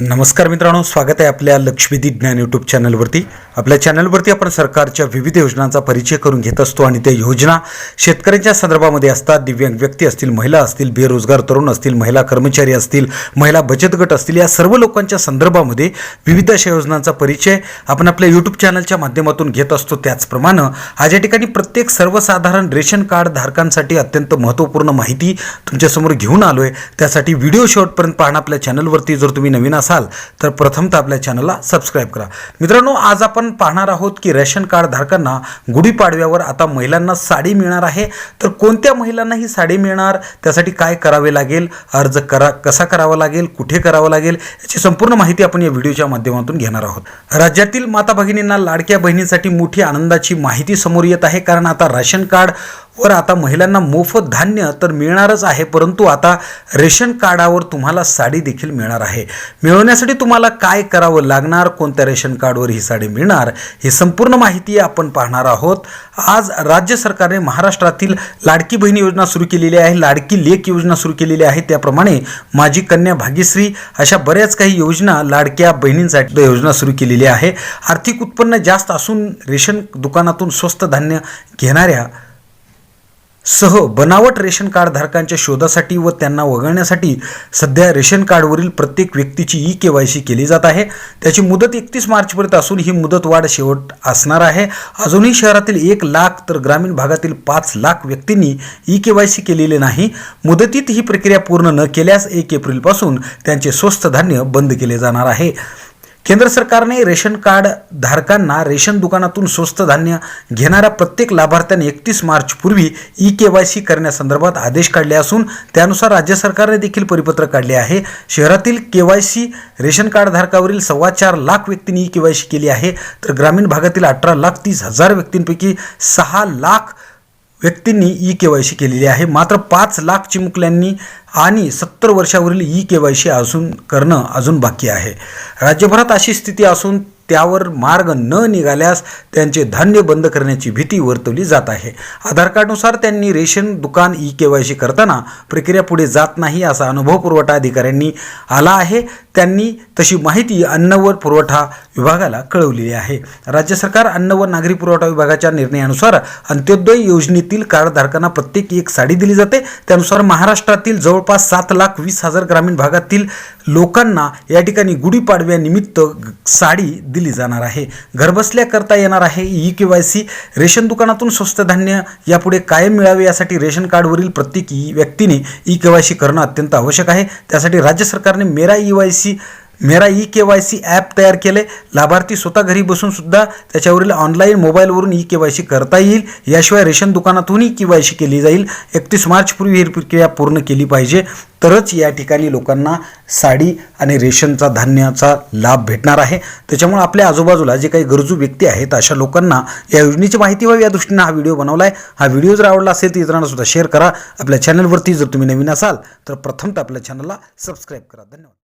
नमस्कार मित्रांनो स्वागत आहे आपल्या लक्ष्मीदी ज्ञान यूट्यूब चॅनलवरती. आपल्या चॅनलवरती आपण सरकारच्या विविध योजनांचा परिचय करून घेत असतो आणि त्या योजना शेतकऱ्यांच्या संदर्भामध्ये असतात. दिव्यांग व्यक्ती असतील महिला असतील बेरोजगार तरुण असतील महिला कर्मचारी असतील महिला बचत गट असतील या सर्व लोकांच्या संदर्भामध्ये विविध अशा योजनांचा परिचय आपण आपल्या यूट्यूब चॅनलच्या माध्यमातून घेत असतो. त्याचप्रमाणे आज या ठिकाणी प्रत्येक सर्वसाधारण रेशन कार्ड धारकांसाठी अत्यंत महत्त्वपूर्ण माहिती तुमच्यासमोर घेऊन आलो आहे त्यासाठी व्हिडिओ शेवटपर्यंत पाहणं आपल्या चॅनलवरती. जर तुम्ही नवीन असाल तर प्रथमतः आपल्या चॅनलला सबस्क्राईब करा. मित्रांनो आज आपण पाहणार आहोत की रेशन कार्ड धारकांना गुढीपाडव्यावर आता महिलांना साडी मिळणार आहे. तर कोणत्या महिलांना ही साडी मिळणार? त्यासाठी काय करावे लागेल? अर्ज करा कसा करावा लागेल? कुठे करावा लागेल? याची संपूर्ण माहिती आपण या व्हिडिओच्या माध्यमातून घेणार आहोत. राज्यातील माता भगिनींना लाडक्या बहिणीसाठी मोठी आनंदाची माहिती समोर येत आहे कारण आता राशन कार्ड वर आता महिलांना मोफत धान्य तर मिळणारच आहे परंतु आता रेशन कार्डावर तुम्हाला साडी देखील मिळणार आहे. मिळवण्यासाठी तुम्हाला काय करावं लागणार? कोणत्या रेशन कार्डवर ही साडी मिळणार? ही संपूर्ण माहिती आपण पाहणार आहोत. आज राज्य सरकारने महाराष्ट्रातील लाडकी बहीण योजना सुरू केलेली आहे लाडकी लेख योजना सुरू केलेली आहे. त्याप्रमाणे माझी कन्या भाग्यश्री अशा बऱ्याच काही योजना लाडक्या बहिणींसाठी योजना सुरू केलेली आहे. आर्थिक उत्पन्न जास्त असून रेशन दुकानातून स्वस्त धान्य घेणाऱ्या सह बनावट रेशन कार्ड धारकांच्या शोधासाठी व त्यांना वगळण्यासाठी सध्या रेशन कार्डवरील प्रत्येक व्यक्तीची ई के वाय सी केली जात आहे. त्याची मुदत एकतीस मार्चपर्यंत असून ही मुदतवाढ शेवट असणार आहे. अजूनही शहरातील एक लाख तर ग्रामीण भागातील पाच लाख व्यक्तींनी ई के वाय सी केलेली नाही. मुदतीत ही प्रक्रिया पूर्ण न केल्यास एक एप्रिलपासून त्यांचे स्वस्त धान्य बंद केले जाणार आहे. केंद्र सरकारने रेशन कार्ड धारकांना रेशन दुकानातून स्वस्त धान्य घेणाऱ्या प्रत्येक लाभार्थ्याने एकतीस मार्चपूर्वी ई के वाय सी करण्यासंदर्भात आदेश काढले असून त्यानुसार राज्य सरकारने देखील परिपत्रक काढले आहे. शहरातील K Y C ration card धारकावरील सव्वा चार लाख व्यक्तींनी ई के वाय सी केली आहे. तर ग्रामीण भागातील अठरा लाख तीस हजार व्यक्तींपैकी सहा लाख व्यक्तींनी ई के वाय सी केलेली आहे. मात्र पाच लाख चिमुकल्यांनी आणि सत्तर वर्षावरील ई के वाय सी अजून करणं अजून बाकी आहे. राज्यभरात अशी स्थिती असून त्यावर मार्ग न निघाल्यास त्यांचे धान्य बंद करण्याची भीती वर्तवली जात आहे. आधार कार्डनुसार त्यांनी रेशन दुकान ई के वाय सी करताना प्रक्रिया पुढे जात नाही असा अनुभव पुरवठा अधिकाऱ्यांनी आला आहे. त्यांनी तशी माहिती अन्न व पुरवठा विभागाला कळवलेली आहे. राज्य सरकार अन्न व नागरी पुरवठा विभागाच्या निर्णयानुसार अंत्योदय योजनेतील कार्डधारकांना प्रत्येक एक साडी दिली जाते. त्यानुसार महाराष्ट्रातील जवळपास सात लाख वीस हजार ग्रामीण भागातील लोकांना या ठिकाणी गुढीपाडव्यानिमित्त साडी दिली जाणार आहे. घरबसल्या करता येणार आहे E K Y C ration दुकानातून स्वस्त धान्य यापुढे कायम मिळावे यासाठी रेशन कार्डवरील प्रत्येक ई व्यक्तीने ई के वाय सी करणं अत्यंत आवश्यक आहे. त्यासाठी राज्य सरकारने Mera E Y C Mera E K Y C app तयार केले लाभार्थी स्वतः घरी बसून सुद्धा त्याच्यावरील ऑनलाईन मोबाईलवरून ई के वाय सी करता येईल. याशिवाय रेशन दुकानातूनही के वाय सी केली जाईल. एकतीस मार्चपूर्वी ही प्रक्रिया पूर्ण केली पाहिजे. तरच या ठिकाणी लोकांना साडी आणि रेशनचा धान्याचा लाभ भेटणार आहे. त्याच्यामुळे आपल्या आजूबाजूला जे काही गरजू व्यक्ती आहेत अशा लोकांना या योजनेची माहिती व्हावी या दृष्टीने हा व्हिडिओ बनवला आहे हा व्हिडिओ जर आवडला असेल तर इतरांना सुद्धा शेअर करा. आपल्या चॅनलवरती जर तुम्ही नवीन असाल तर प्रथमतः आपल्या चॅनलला सबस्क्राईब करा. धन्यवाद.